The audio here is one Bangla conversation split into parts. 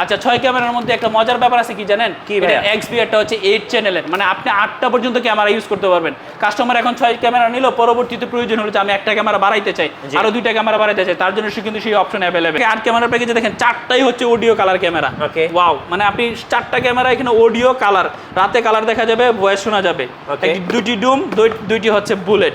আচ্ছা ছয় ক্যামেরার মধ্যে একটা মজার ব্যাপার আছে কি জানেন? কি ভাইয়া? এক্স বিআরটা হচ্ছে এইট চ্যানেলের মানে আপনি আটটা পর্যন্ত ক্যামেরা ইউজ করতে পারবেন। কাস্টমার এখন ছয় ক্যামেরা নিল পরবর্তীতে প্রয়োজন হলে যে আমি একটা ক্যামেরা বাড়াইতে চাই। আরও দুইটা ক্যামেরা বাড়াইতে চাই তার জন্য সে কিন্তু সেই অপশন অ্যাভেলেবেল আট ক্যামেরার প্যাকেজে দেখেন চারটাই হচ্ছে audio colour camera. Okay. Wow মানে আপনি চারটা ক্যামেরা এখানে অডিও কালার রাতে কালার দেখা যাবে ভয়েস শোনা যাবে। দুটি ডুম দুইটি হচ্ছে বুলেট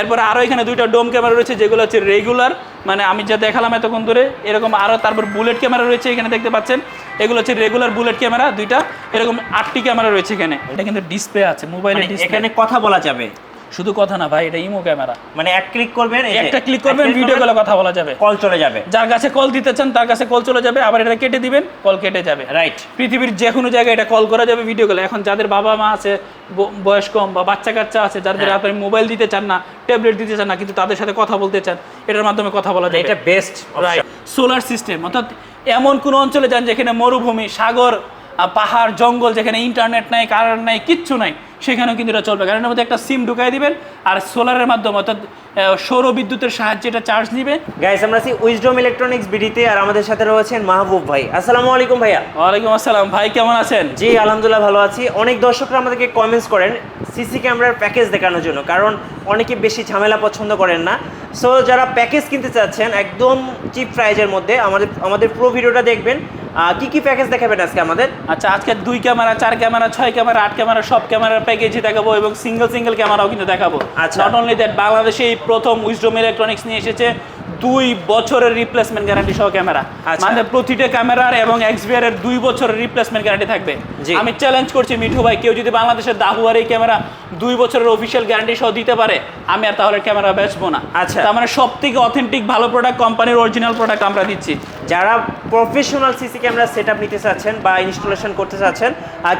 এরপরে আরও এখানে দুইটা ডোম ক্যামেরা রয়েছে যেগুলো হচ্ছে রেগুলার মানে আমি যা দেখালাম এতক্ষণ ধরে এরকম আরও তারপর বুলেট ক্যামেরা রয়েছে এখানে দেখতে পাচ্ছেন। এগুলো হচ্ছে রেগুলার বুলেট ক্যামেরা দুইটা এরকম আটটি ক্যামেরা রয়েছে এখানে। এটা কিন্তু ডিসপ্লে আছে মোবাইলে এখানে কথা বলা যাবে। শুধু কথা না ভাই এটা ইমো ক্যামেরা। মানে এক ক্লিক করবেন একটা ক্লিক করবেন ভিডিও কলে কথা বলা যাবে। কল চলে যাবে। যার কাছে কল দিতে চান তার কাছে কল চলে যাবে আবার এটা কেটে দিবেন কল কেটে যাবে। রাইট পৃথিবীর যে কোনো জায়গায় এটা কল করা যাবে ভিডিও কলে এখন যাদের বাবা মা আছে বয়স কম বা বাচ্চা কাচ্চা আছে যাদের হ্যাঁ। আপনি মোবাইল দিতে চান না ট্যাবলেট দিতে চান না কিন্তু তাদের সাথে কথা বলতে চান এটার মাধ্যমে কথা বলা যায় এটা বেস্ট রাইট সোলার সিস্টেম অর্থাৎ এমন কোন অঞ্চলে যান যেখানে মরুভূমি সাগর পাহাড় জঙ্গল যেখানে ইন্টারনেট নাই কারেন্ট নাই কিচ্ছু নাই সেখানেও কিন্তু এটা চলবে। কারেন্টের মধ্যে একটা সিম ঢুকাই দিবেন আর সোলারের মাধ্যমে অর্থাৎ সৌর বিদ্যুতের সাহায্যে এটা চার্জ নিবে গাইস আমরা আছি উইজডম ইলেকট্রনিক্স বিডিতে আর আমাদের সাথে রয়েছেন মাহবুব ভাই। আসসালামু আলাইকুম ভাইয়া। ওয়ালাইকুম আসসালাম। ভাই কেমন আছেন? জি আলহামদুলিল্লাহ ভালো আছি। অনেক দর্শকরা আমাদেরকে কমেন্টস করেন। সিসি ক্যামেরার প্যাকেজ দেখানোর জন্য কারণ অনেকে বেশি ঝামেলা পছন্দ করেন না। সো যারা প্যাকেজ কিনতে চাচ্ছেন একদম চিপ প্রাইজের মধ্যে আমাদের আমাদের পুরো ভিডিওটা দেখবেন। কি কি প্যাকেজ দেখাবেন আজকে আমাদের? আচ্ছা আজকে দুই ক্যামেরা চার ক্যামেরা ছয় ক্যামেরা আট ক্যামেরা সব ক্যামেরার প্যাকেজই দেখাবো এবং সিঙ্গেল সিঙ্গেল ক্যামেরাও কিন্তু দেখাবো। আচ্ছা। নট অনলি দ্যাট বাংলাদেশে এই প্রথম উইজডম ইলেকট্রনিক্স নিয়ে এসেছে। দুই বছরের রিপ্লেসমেন্ট গ্যারান্টি সহ ক্যামেরা আচ্ছা। মানে প্রতিটা ক্যামেরার এবং এক্সবিআর এর দুই বছরের রিপ্লেসমেন্ট গ্যারান্টি থাকবে। আমি চ্যালেঞ্জ করছি মিঠু ভাই কেউ যদি বাংলাদেশের দাহুয়ার এই ক্যামেরা দুই বছরের অফিসিয়াল গ্যারান্টি সহ দিতে পারে আমি আর তাহলে ক্যামেরা বেচবো না আচ্ছা। তার মানে সব থেকে অথেন্টিক ভালো প্রোডাক্ট কোম্পানির অরিজিনাল প্রোডাক্ট আমরা দিচ্ছি যারা professional CC camera set up নিতে চাচ্ছেন বা ইনস্টলেশন করতে চাচ্ছেন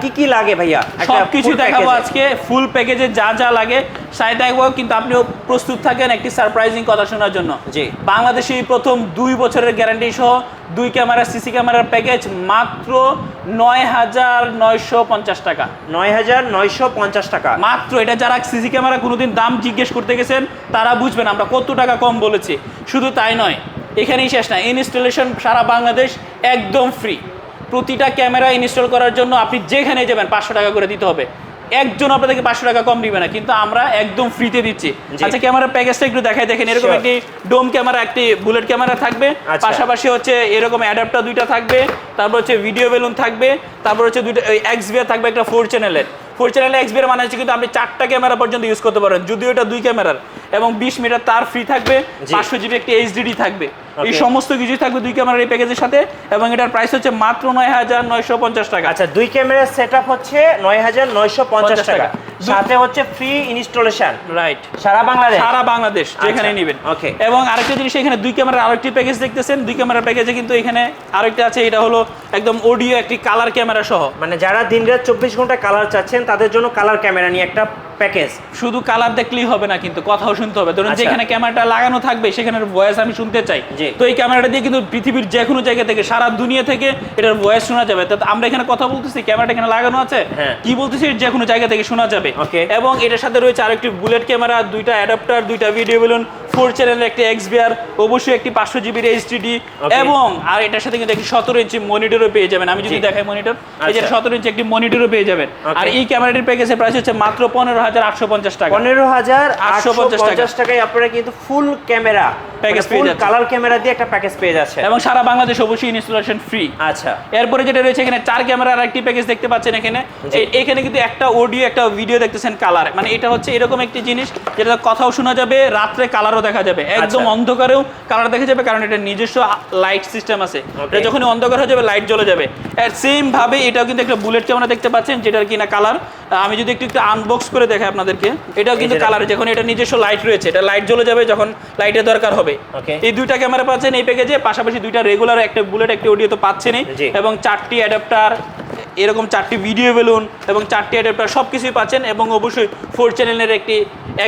কি কি লাগে ভাইয়া? সব কিছু দেখাবো আজকে ফুল প্যাকেজে যা যা লাগে। সাই দেখব কিন্তু আপনিও প্রস্তুত থাকেন একটি সারপ্রাইজিং কথা শোনার জন্য। জি। বাংলাদেশে প্রথম দুই বছরের গ্যারান্টি সহ দুই ক্যামেরা সিসি ক্যামেরার প্যাকেজ মাত্র নয় হাজার নয়শো পঞ্চাশ টাকা। নয় হাজার নয়শো পঞ্চাশ টাকা। মাত্র এটা যারা সিসি ক্যামেরা কোনোদিন দাম জিজ্ঞেস করতে গেছেন তারা বুঝবেন আমরা কত টাকা কম বলেছি। শুধু তাই নয় এখানেই শেষ না। ইনস্টলেশন সারা বাংলাদেশ একদম ফ্রি প্রতিটা ক্যামেরা ইনস্টল করার জন্য আপনি যেখানে যাবেন পাঁচশো টাকা করে দিতে হবে। একজন আপনাদেরকে পাঁচশো টাকা কম দিবে না কিন্তু আমরা একদম ফ্রিতে দিচ্ছি। আচ্ছা ক্যামেরার প্যাকেজটা একটু দেখাই দেখেন এরকম একটি ডোম ক্যামেরা একটি বুলেট ক্যামেরা থাকবে। আচ্ছা। পাশাপাশি হচ্ছে এরকম অ্যাডাপ্টার দুইটা থাকবে তারপর হচ্ছে ভিডিও বেলুন থাকবে তারপর হচ্ছে দুইটা এক্স থাকবে একটা ফোর চ্যানেলের ফোর চ্যানেলে এক্স মানে হচ্ছে কিন্তু আপনি চারটা ক্যামেরা পর্যন্ত ইউজ করতে পারেন যদিও এটা দুই ক্যামেরার এবং বিশ মিটার তার ফ্রি থাকবে। পাঁচশো জিবি একটি এইচডিডি থাকবে। এই সমস্ত কিছুই থাকবে দুই ক্যামেরার এই প্যাকেজের সাথে এবং এটার প্রাইস হচ্ছে মাত্র নয় হাজার নয়শো পঞ্চাশ টাকা। আচ্ছা দুই ক্যামেরার সেট হচ্ছে নয় হাজার নয়শো পঞ্চাশ টাকা। সাথে হচ্ছে ফ্রি ইনস্টলেশন রাইট সারা বাংলাদেশ? সারা বাংলাদেশ যেখানে আচ্ছা, নেবেন। okay. এবং আরেকটা জিনিস এখানে দুই ক্যামেরার আরেকটি প্যাকেজ দেখতেছেন। দুই ক্যামেরার প্যাকেজে কিন্তু এখানে আরেকটা আছে এটা হলো একদম অডিও একটি কালার ক্যামেরা সহ। মানে যারা দিন রাত চব্বিশ ঘণ্টা কালার চাচ্ছেন তাদের জন্য কালার ক্যামেরা নিয়ে একটা প্যাকেজ শুধু কালার দেখলেই হবে না কিন্তু কথাও শুনতে হবে। ধরুন আচ্ছা। যেখানে ক্যামেরাটা লাগানো থাকবে সেখানের ভয়েস আমি শুনতে চাই। জি। তো এই ক্যামেরাটা দিয়ে কিন্তু পৃথিবীর যে কোনো জায়গা থেকে সারা দুনিয়া থেকে এটার ভয়েস শোনা যাবে তা আমরা এখানে কথা বলতেছি ক্যামেরাটা এখানে লাগানো আছে হ্যাঁ। কি বলতেছি যে কোনো জায়গা থেকে শোনা যাবে. এবং এটার সাথে রয়েছে আরেকটি বুলেট ক্যামেরা দুইটা অ্যাডাপ্টার দুইটা ভিডিও বেলুন ফোর চ্যানেলের একটি এক্সবিআর অবশ্যই একটি পাঁচশো জিবির এইচডিডি. এবং আর এটার সাথে কিন্তু একটি সতেরো ইঞ্চি মনিটরও পেয়ে যাবেন। আমি যদি দেখাই মনিটর এই যে আচ্ছা। সতেরো ইঞ্চি একটি মনিটরও পেয়ে যাবেন। আর এই ক্যামেরাটির প্যাকেজের প্রাইস হচ্ছে মাত্র পনেরো হাজার আটশো পঞ্চাশ টাকা। পনেরো হাজার আটশো পঞ্চাশ টাকায় আপনারা কিন্তু ফুল ক্যামেরা Package পেয়ে ফুল যাচ্ছেন। কালার ক্যামেরা দিয়ে একটা প্যাকেজ পেয়ে যাচ্ছে এবং সারা বাংলাদেশ অবশ্যই ইনস্টলেশন ফ্রি আচ্ছা। এরপরে যেটা রয়েছে এখানে চার ক্যামেরার একটি প্যাকেজ দেখতে পাচ্ছেন এখানে। এখানে কিন্তু একটা অডিও একটা ভিডিও দেখতেছেন কালার মানে এটা হচ্ছে এরকম একটি জিনিস যেটা কথাও শোনা যাবে রাত্রে কালারও দেখা যাবে। একদম আচ্ছা। অন্ধকারেও কালার দেখা যাবে কারণ এটা নিজস্ব লাইট সিস্টেম আছে। এটা যখনই অন্ধকার হয়ে যাবে লাইট জ্বলে যাবে। সেম ভাবে এটাও কিন্তু একটা বুলেট ক্যামেরা দেখতে পাচ্ছেন যেটার কিনা কালার আমি যদি একটু একটু আনবক্স করে দেখাই আপনাদেরকে এটাও কিন্তু কালার যখন এটা নিজস্ব লাইট রয়েছে এটা লাইট জ্বলে যাবে যখন লাইটের দরকার হবে। এই দুইটা ক্যামেরা পাচ্ছেন এই প্যাকেজে পাশাপাশি দুইটা রেগুলার একটা বুলেট একটা অডিও তো পাচ্ছেনই। এবং চারটি অ্যাডাপ্টার এরকম চারটি ভিডিও বেলুন এবং চারটি অ্যাডাপ্টার সব কিছুই পাচ্ছেন এবং অবশ্যই ফোর চ্যানেলের একটি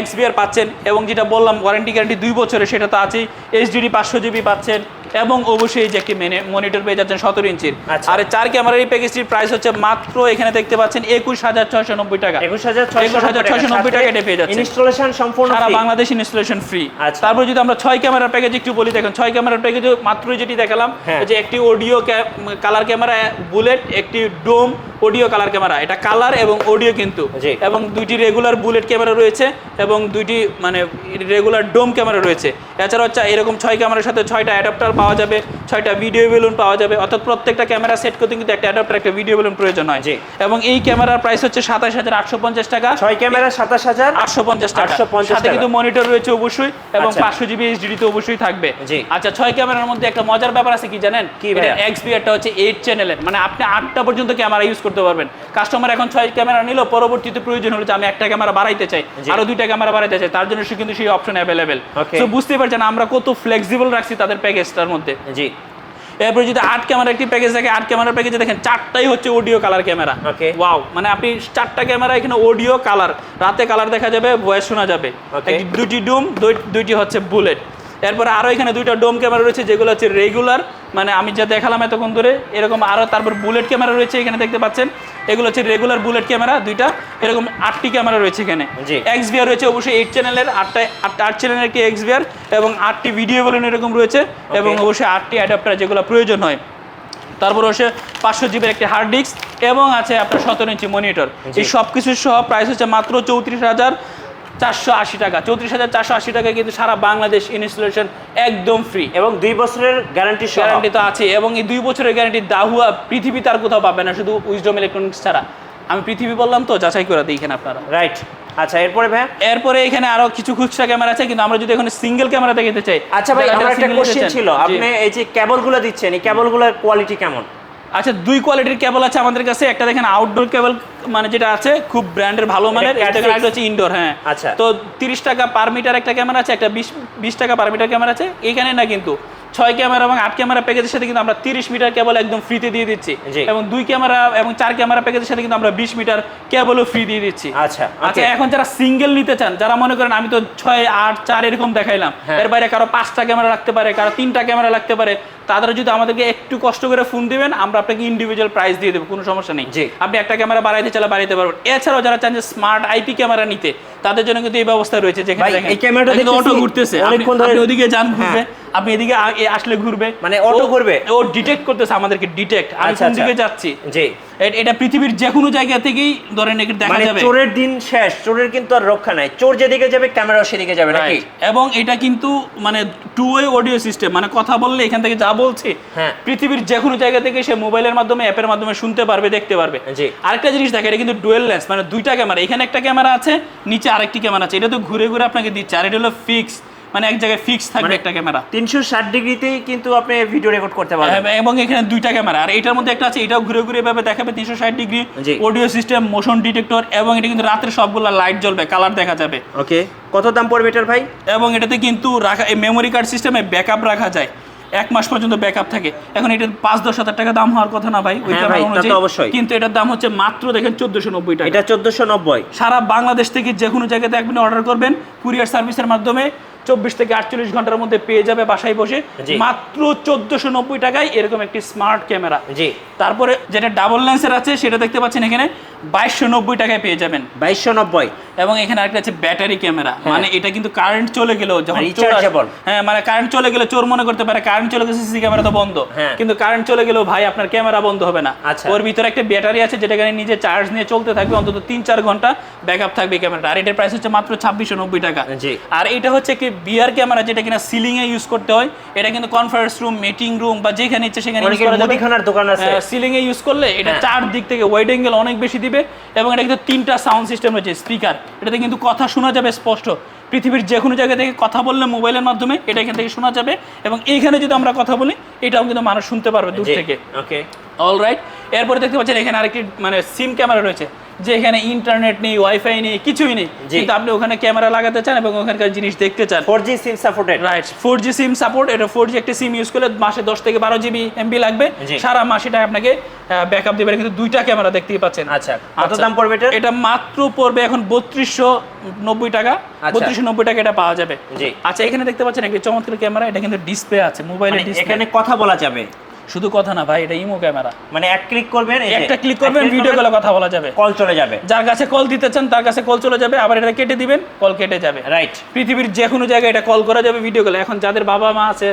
এক্সবিআর পাচ্ছেন এবং যেটা বললাম ওয়ারেন্টি গ্যারান্টি দুই বছরের, সেটা তো আছেই। এইচডিডি পাঁচশো জিবি পাচ্ছেন। এবং অবশ্যই এই যে একটি মনিটর পেয়ে যাচ্ছেন সতেরো ইঞ্চির আচ্ছা। আর চার ক্যামেরার এই প্যাকেজটির প্রাইস হচ্ছে মাত্র এখানে দেখতে পাচ্ছেন একুশ হাজার ছয়শো নব্বই টাকা একুশ হাজার ছয়শো নব্বই টাকা এটা পেয়ে যাচ্ছে ইনস্টলেশন সম্পূর্ণ সারা। বাংলাদেশ ইনস্টলেশন ফ্রি আচ্ছা। তারপর যদি আমরা ছয় ক্যামেরার প্যাকেজ একটু বলি দেখেন ছয় ক্যামেরার প্যাকেজ মাত্রই যেটি দেখালাম হ্যাঁ। যে একটি অডিও কালার ক্যামেরা বুলেট একটি ডোম অডিও কালার ক্যামেরা এটা কালার এবং অডিও কিন্তু। এবং দুইটি রেগুলার বুলেট ক্যামেরা রয়েছে এবং দুইটি মানে রেগুলার ডোম ক্যামেরা রয়েছে। এছাড়া হচ্ছে এরকম ছয় ক্যামেরার সাথে ছয়টা অ্যাডাপ্টার পাওয়া যাবে ছয়টা ভিডিও বেলুন পাওয়া যাবে। অর্থাৎ প্রত্যেকটা ক্যামেরা সেট করতে কিন্তু একটা অ্যাডাপ্টার একটা ভিডিও বেলুন প্রয়োজন হয়। জি। এবং এই ক্যামেরার প্রাইস হচ্ছে সাতাশ হাজার আটশো পঞ্চাশ টাকা। ছয় ক্যামেরা সাতাশ হাজার আটশো পঞ্চাশ টাকা। 850 সাথে কিন্তু মনিটর রয়েছে অবশ্যই এবং আচ্ছা। পাঁচশো জিবি এইচডি তো অবশ্যই থাকবে। জি। আচ্ছা ছয় ক্যামেরার মধ্যে একটা মজার ব্যাপার আছে কি জানেন? কি ভাইয়া? এক্স বিআরটা হচ্ছে এইট চ্যানেলের মানে আপনি আটটা পর্যন্ত ক্যামেরা ইউজ করতে পারবেন। কাস্টমার এখন ছয় ক্যামেরা নিল পরবর্তীতে প্রয়োজন হলে যে আমি একটা ক্যামেরা বাড়াইতে চাই আরও দুইটা ক্যামেরা বাড়াইতে চাই তার জন্য সে কিন্তু সেই অপশন অ্যাভেলেবেল তো বুঝতে পারছেন আমরা কত ফ্লেক্সিবল রাখছি তাদের প্যাকেজটার মধ্যে। জি। এরপরে যদি আট ক্যামেরা একটি প্যাকেজ থাকে আট ক্যামেরার প্যাকেজে দেখেন চারটাই হচ্ছে অডিও কালার ক্যামেরা. ওয়াও মানে আপনি চারটা ক্যামেরা এখানে অডিও কালার রাতে কালার দেখা যাবে ভয়েস শোনা যাবে। দুইটি ডুম দুইটি হচ্ছে বুলেট এরপরে আরও এখানে দুইটা ডোম ক্যামেরা রয়েছে যেগুলো হচ্ছে রেগুলার মানে আমি যা দেখালাম এতক্ষণ ধরে এরকম আরও তারপর বুলেট ক্যামেরা রয়েছে এখানে দেখতে পাচ্ছেন। এগুলো হচ্ছে রেগুলার বুলেট ক্যামেরা দুইটা এরকম আটটি ক্যামেরা রয়েছে এখানে। এক্স বিআর রয়েছে অবশ্যই এইট চ্যানেলের আটটা আটটা আট চ্যানেলের একটি এক্স বিআর এবং আটটি ভিডিও বলুন এরকম রয়েছে এবং অবশ্যই আটটি অ্যাডাপ্টার যেগুলো প্রয়োজন হয়। তারপর হচ্ছে পাঁচশো জিবির একটি হার্ড ডিস্ক এবং আছে আপনার সতেরো ইঞ্চি মনিটর এই সব কিছু সহ প্রাইস হচ্ছে মাত্র চৌত্রিশ হাজার চারশো আশি টাকা চৌত্রিশ হাজার চারশো আশি টাকা কিন্তু সারা বাংলাদেশ ইনস্টলেশন একদম ফ্রি এবং দুই বছরের গ্যারান্টি গ্যারান্টি তো আছে এবং এই দুই বছরের গ্যারান্টি দাহুয়া পৃথিবী তার কোথাও পাবে না শুধু উইজডম ইলেকট্রনিক্স ছাড়া। আমি পৃথিবী বললাম তো যাচাই করে দিই এখানে আপনারা। রাইট আচ্ছা এরপরে ভাই এরপরে এখানে আরও কিছু খুচরা ক্যামেরা আছে কিন্তু আমরা যদি এখন সিঙ্গেল ক্যামেরা দেখতে চাই আচ্ছা ভাই আমার একটা কোশ্চেন ছিল আপনি এই যে কেবলগুলো দিচ্ছেন এই কেবলগুলোর কোয়ালিটি কেমন? আচ্ছা দুই কোয়ালিটির কেবল আছে আমাদের কাছে একটা দেখেন আউটডোর কেবল মানে যেটা আছে খুব ব্র্যান্ডের ভালো মানের একটা হচ্ছে ইনডোর হ্যাঁ। আচ্ছা। তো তিরিশ টাকা পার মিটার একটা ক্যামেরা আছে একটা বিশ বিশ টাকা পার মিটার ক্যামেরা আছে এখানে না কিন্তু। ছয় ক্যামেরা এবং আট ক্যামেরা প্যাকেজের সাথে কিন্তু আমরা তিরিশ মিটার কেবল একদম ফ্রিতে দিয়ে দিচ্ছি। এবং দুই ক্যামেরা এবং চার ক্যামেরা প্যাকেজের সাথে কিন্তু আমরা বিশ মিটার কেবলও ফ্রি দিয়ে দিচ্ছি আচ্ছা, আচ্ছা এখন যারা সিঙ্গেল নিতে চান যারা মনে করেন আমি তো ছয় আট চার এরকম দেখাইলাম হ্যাঁ। এর বাইরে কারও পাঁচটা ক্যামেরা রাখতে পারে কারও তিনটা ক্যামেরা লাগতে পারে তাদের যদি আমাদেরকে একটু কষ্ট করে ফোন দিবেন আমরা আপনাকে ইন্ডিভিজুয়াল প্রাইস দিয়ে দেবো কোনো সমস্যা নেই জি। আপনি একটা ক্যামেরা বাড়াইতে চাইলে বাড়াইতে পারবেন এছাড়াও যারা চান যে স্মার্ট আইপি ক্যামেরা নিতে তাদের জন্য কিন্তু এই ব্যবস্থা রয়েছে যেখানে এই ক্যামেরাটা অটো ঘুরতেছে আপনি- ওদিকে যান ঘুরবে হ্যাঁ। আপনি এদিকে এ আসলে ঘুরবে। মানে ও- ঘুরবে? ও ডিটেক্ট করতেছে আমাদেরকে ডিটেক্ট আমি আচ্ছা, কোন আচ্ছা। দিকে যাচ্ছি? জি। এটা পৃথিবীর যে কোনো জায়গা থেকেই ধরেন এটা দেখা মানে যাবে। চোরের দিন শেষ চোরের কিন্তু আর রক্ষা নাই। চোর যেদিকে যাবে ক্যামেরাও সেদিকে যাবে নাকি? এবং এটা কিন্তু মানে টু ওয়ে অডিও সিস্টেম মানে কথা বললে এখান থেকে যা বলছে হ্যাঁ। পৃথিবীর যে কোনো জায়গা থেকে সে মোবাইলের মাধ্যমে অ্যাপের মাধ্যমে শুনতে পারবে দেখতে পারবে। জি। আরেকটা জিনিস দেখে এটা কিন্তু ডুয়েল লেন্স মানে দুইটা ক্যামেরা এখানে একটা ক্যামেরা আছে নিচে আরেকটি ক্যামেরা আছে। এটা তো ঘুরে ঘুরে আপনাকে দিচ্ছে আর এটা হলো ফিক্স মানে এক জায়গায় ফিক্স থাকবে মানে একটা ক্যামেরা তিনশো ষাট ডিগ্রিতেই কিন্তু আপনি ভিডিও রেকর্ড করতে পারবেন। এবং এখানে দুইটা ক্যামেরা আর এটার মধ্যে একটা আছে এটাও ঘুরে ঘুরে এভাবে দেখাবে তিনশো ষাট degree audio system motion detector এবং এটা কিন্তু রাত্রে সবগুলো লাইট জ্বলবে কালার দেখা যাবে। ওকে কত দাম পড়বে এটার ভাই? এবং এটাতে কিন্তু রাখা এই মেমোরি কার্ড সিস্টেমে ব্যাকআপ রাখা যায়। এক মাস পর্যন্ত ব্যাকআপ থাকে। এখন এটার পাঁচ দশ হাজার টাকা দাম হওয়ার কথা না ভাই হ্যাঁ। অবশ্যই। কিন্তু এটার দাম হচ্ছে মাত্র দেখেন চোদ্দশো নব্বই টাকা। এটা চোদ্দশো নব্বই। সারা বাংলাদেশ থেকে যে কোনো জায়গাতে আপনি অর্ডার করবেন। কুরিয়ার সার্ভিসের মাধ্যমে চব্বিশ থেকে আটচল্লিশ ঘণ্টার মধ্যে পেয়ে যাবে বাসায় বসে। মাত্র চোদ্দশো নব্বই টাকায় এরকম একটি স্মার্ট ক্যামেরা। জি। তারপরে যেটা ডাবল লেন্সের আছে সেটা দেখতে পাচ্ছেন এখানে বাইশশো নব্বই টাকায় পেয়ে যাবেন। বাইশশো নব্বই। এবং এখানে আরেকটা আছে ব্যাটারি ক্যামেরা। মানে এটা কিন্তু কারেন্ট চলে গেলেও যখন মানে। হ্যাঁ মানে কারেন্ট চলে গেলে চোর মনে করতে পারে কারেন্ট চলে গেছে সিসি ক্যামেরা তো বন্ধ। হ্যাঁ। কিন্তু কারেন্ট চলে গেলেও ভাই আপনার ক্যামেরা বন্ধ হবে না। আচ্ছা। ওর ভিতরে একটা ব্যাটারি আছে যেটা এখানে নিজে চার্জ নিয়ে চলতে থাকবে অন্তত তিন চার ঘণ্টা ব্যাকআপ থাকবে ক্যামেরাটা আর এটার প্রাইস হচ্ছে মাত্র ছাব্বিশশো নব্বই টাকা। আর এটা হচ্ছে কি বিয়ার ক্যামেরা যেটা কিনা সিলিং এ ইউজ করতে হয় এটা কিন্তু কনফারেন্স রুম মিটিং রুম বা যেখানে ইচ্ছে সেখানে অনেকের করা যাবে। মুদিখানার দোকান আছে। সিলিং এ ইউজ করলে এটা হ্যাঁ। চার দিক থেকে ওয়াইড অ্যাঙ্গেল অনেক বেশি দিবে এবং এটা কিন্তু তিনটা সাউন্ড সিস্টেম রয়েছে স্পিকার এটাতে কিন্তু কথা শোনা যাবে স্পষ্ট পৃথিবীর যে কোনো জায়গা থেকে কথা বললে মোবাইলের মাধ্যমে এটা এখান থেকে শোনা যাবে এবং এইখানে যদি আমরা কথা বলি এটাও কিন্তু মানুষ শুনতে পারবে দূর থেকে ওকে অল রাইট এরপরে দেখতে পাচ্ছেন এখানে আরেকটি মানে সিম ক্যামেরা রয়েছে যে এখানে ইন্টারনেট নেই ওয়াইফাই নেই কিছুই নেই। কিন্তু আপনি ওখানে ক্যামেরা লাগাতে চান এবং ওখানকার জিনিস দেখতে চান। Four G SIM supported right four G SIM support এটা ফোর জি একটা সিম ইউজ করলে মাসে দশ থেকে বারো জিবি এমবি লাগবে। সারা মাস এটা আপনাকে ব্যাকআপ দেবে কিন্তু দুইটা ক্যামেরা দেখতেই পাচ্ছেন। আচ্ছা কত আচ্ছা, দাম পড়বে এটা? এটা মাত্র পড়বে এখন বত্রিশশো নব্বই টাকা। আচ্ছা। বত্রিশশো নব্বই টাকা এটা পাওয়া যাবে। আচ্ছা এখানে দেখতে পাচ্ছেন একটা চমৎকার ক্যামেরা এটা কিন্তু ডিসপ্লে আছে ডিসপ্লে এখানে কথা বলা যাবে। শুধু কথা না ভাই এটা ইমো ক্যামেরা। মানে এক ক্লিক করবেন একটা ক্লিক করবেন ভিডিও কলে কথা বলা যাবে। কল চলে যাবে। যার কাছে কল দিতে চান তার কাছে কল চলে যাবে আবার এটা কেটে দিবেন কল কেটে যাবে। রাইট পৃথিবীর যে কোনো জায়গায় এটা কল করা যাবে ভিডিও কলে এখন যাদের বাবা মা আছে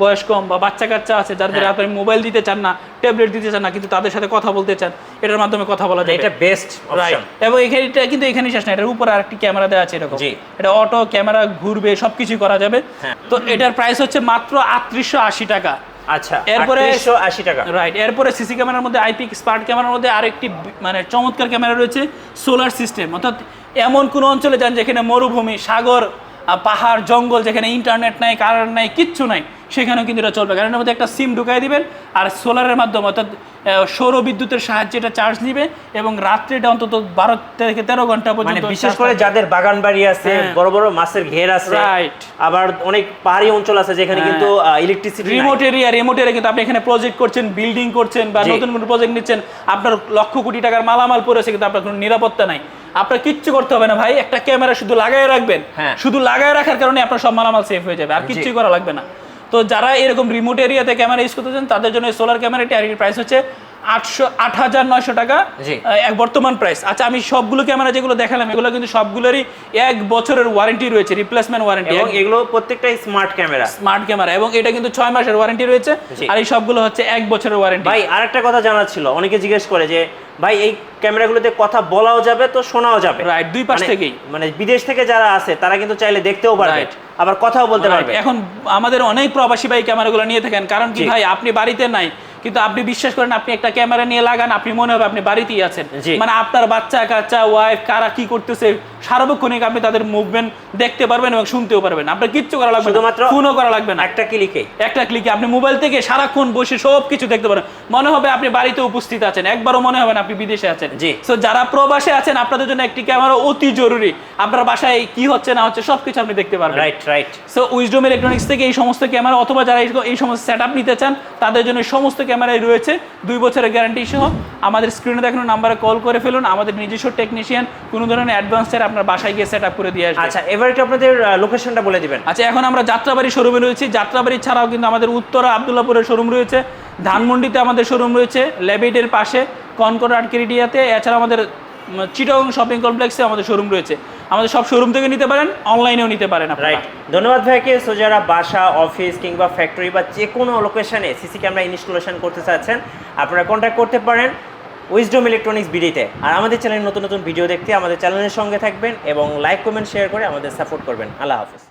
বয়স কম বা বাচ্চা কাচ্চা আছে যাদের হ্যাঁ। আপনি মোবাইল দিতে চান না ট্যাবলেট দিতে চান না কিন্তু তাদের সাথে কথা বলতে চান এটার মাধ্যমে কথা বলা যায় এটা বেস্ট রাইট এবং এখানে এটা কিন্তু এখানেই শেষ না এটার উপরে আরেকটি ক্যামেরা দেওয়া আছে এরকম। এটা অটো ক্যামেরা ঘুরবে সবকিছু করা যাবে। হ্যাঁ। তো এটার প্রাইস হচ্ছে মাত্র আটত্রিশশো আশি টাকা। আচ্ছা এরপরে- আশি টাকা। রাইট এরপরে সিসি ক্যামেরার মধ্যে আইপি স্মার্ট ক্যামেরার মধ্যে আরেকটি বি- মানে চমৎকার ক্যামেরা রয়েছে সোলার সিস্টেম। অর্থাৎ এমন কোন অঞ্চলে যান যেখানে মরুভূমি সাগর পাহাড় জঙ্গল যেখানে ইন্টারনেট নাই কারেন্ট নাই কিচ্ছু নাই সেখানেও কিন্তু এটা চলবে। কারণ এর মধ্যে একটা সিম ঢুকাই দিবেন আর সোলারের মাধ্যমে অর্থাৎ সৌর বিদ্যুতের সাহায্যে এটা চার্জ নিবে এবং রাত্রে এটা অন্তত বারো থেকে তেরো ঘণ্টা মানে পর্যন্ত বিশেষ করে যাদের বাগান বাড়ি আছে হ্যাঁ। বড় বড় মাছের ঘের আছে Right. আবার অনেক পাহাড়ি অঞ্চল আছে যেখানে হ্যাঁ। কিন্তু electricity remote area remote area কিন্তু আপনি এখানে প্রজেক্ট করছেন বিল্ডিং করছেন বা। নতুন কোনো প্রজেক্ট নিচ্ছেন আপনার লক্ষ কোটি টাকার মালামাল পড়েছে কিন্তু আপনার কোনো নিরাপত্তা নাই আপনার কিচ্ছু করতে হবে না ভাই একটা ক্যামেরা শুধু লাগায় রাখবেন হ্যাঁ। শুধু লাগায় রাখার কারণে আপনার সব মালামাল সেফ হয়ে যাবে আর জি। কিচ্ছুই করা লাগবে না তো যারা এরকম রিমোট এরিয়াতে ক্যামেরা ইউজ করতে চান তাদের জন্য সোলার ক্যামেরাটি আর প্রাইস হচ্ছে আটশো আট হাজার নয়শো টাকা এক বর্তমান প্রাইস আচ্ছা আমি সবগুলো ক্যামেরা যেগুলো দেখালাম এগুলো কিন্তু সবগুলোরই এক বছরের ওয়ারেন্টি রয়েছে রিপ্লেসমেন্ট ওয়ারেন্টি এবং এগুলো প্রত্যেকটাই স্মার্ট ক্যামেরা স্মার্ট ক্যামেরা এবং এটা কিন্তু ছয় মাসের ওয়ারেন্টি রয়েছে আর এই সবগুলো হচ্ছে এক বছরের ওয়ারেন্টি ভাই আরেকটা কথা জানার ছিল অনেকে জিজ্ঞেস করে যে ভাই এই ক্যামেরাগুলোতে কথা বলাও যাবে তো শোনাও যাবে। রাইট দুই পাশ মানে- থেকেই। মানে বিদেশ থেকে যারা আছে তারা কিন্তু চাইলে দেখতেও পারবে। আবার কথাও বলতে পারবে। এখন আমাদের অনেক প্রবাসী ভাই ক্যামেরাগুলো নিয়ে থাকেন কারণ কি ভাই আপনি বাড়িতে নাই কিন্তু আপনি বিশ্বাস করেন আপনি একটা ক্যামেরা নিয়ে লাগান আপনি মনে হবে আপনি বাড়িতেই আছেন। মানে আপনার বাচ্চা কাচ্চা ওয়াইফ কারা কি করতেছে সার্বক্ষণিক আপনি তাদের মুভমেন্ট দেখতে পারবেন এবং শুনতেও পারবেন। আপনার কিচ্ছু করা লাগবে শুধুমাত্র ফোনও করা লাগবে না। একটা ক্লিকে একটা ক্লিকে আপনি মোবাইল থেকে সারাক্ষণ বসে সব কিছু দেখতে পারেন মনে হবে আপনি বাড়িতে উপস্থিত আছেন একবারও মনে হবে না আপনি বিদেশে আছেন। জি। সো যারা প্রবাসে আছেন আপনাদের জন্য একটি ক্যামেরা অতি জরুরি। আপনার বাসায় কি হচ্ছে না হচ্ছে সবকিছু আপনি দেখতে পারবেন। Right right so wisdom electronics থেকে এই সমস্ত ক্যামেরা অথবা যারা এই- সমস্ত সেট নিতে চান তাদের জন্য সমস্ত ক্যামেরাই রয়েছে। দুই বছরের গ্যারান্টি সহ। আমাদের স্ক্রিনে দেখানো নাম্বারে কল করে ফেলুন। আমাদের নিজস্ব টেকনিশিয়ান কোনো ধরনের অ্যাডভান্স সেট আপনার বাসায় গিয়ে সেট আপ করে দিয়ে আসবে। আচ্ছা এবার একটু আপনাদের লোকেশনটা বলে দিবেন। আচ্ছা এখন আমরা যাত্রাবাড়ি শোরুমে রয়েছি। যাত্রাবাড়ি ছাড়াও কিন্তু আমাদের উত্তরা আবদুল্লাপুরের শোরুম রয়েছে। ধানমন্ডিতে আমাদের শোরুম রয়েছে লেবেটের পাশে কনকর আর্কেরিডিয়াতে এছাড়া আমাদের চিটং শপিং কমপ্লেক্সে আমাদের শোরুম রয়েছে। আমাদের সব শোরুম থেকে নিতে পারেন অনলাইনেও নিতে পারেন রাইট ধন্যবাদ ভাইকে। সো যারা বাসা অফিস কিংবা ফ্যাক্টরি বা যে কোনো লোকেশনে সিসি ক্যামেরা ইনস্টলেশন করতে চাচ্ছেন আপনারা কন্ট্যাক্ট করতে পারেন। উইজডম ইলেকট্রনিক্স বিডিতে আর আমাদের চ্যানেলে নতুন নতুন ভিডিও দেখতে আমাদের চ্যানেলের সঙ্গে থাকবেন এবং লাইক কমেন্ট শেয়ার করে আমাদের সাপোর্ট করবেন। আল্লাহ হাফিজ।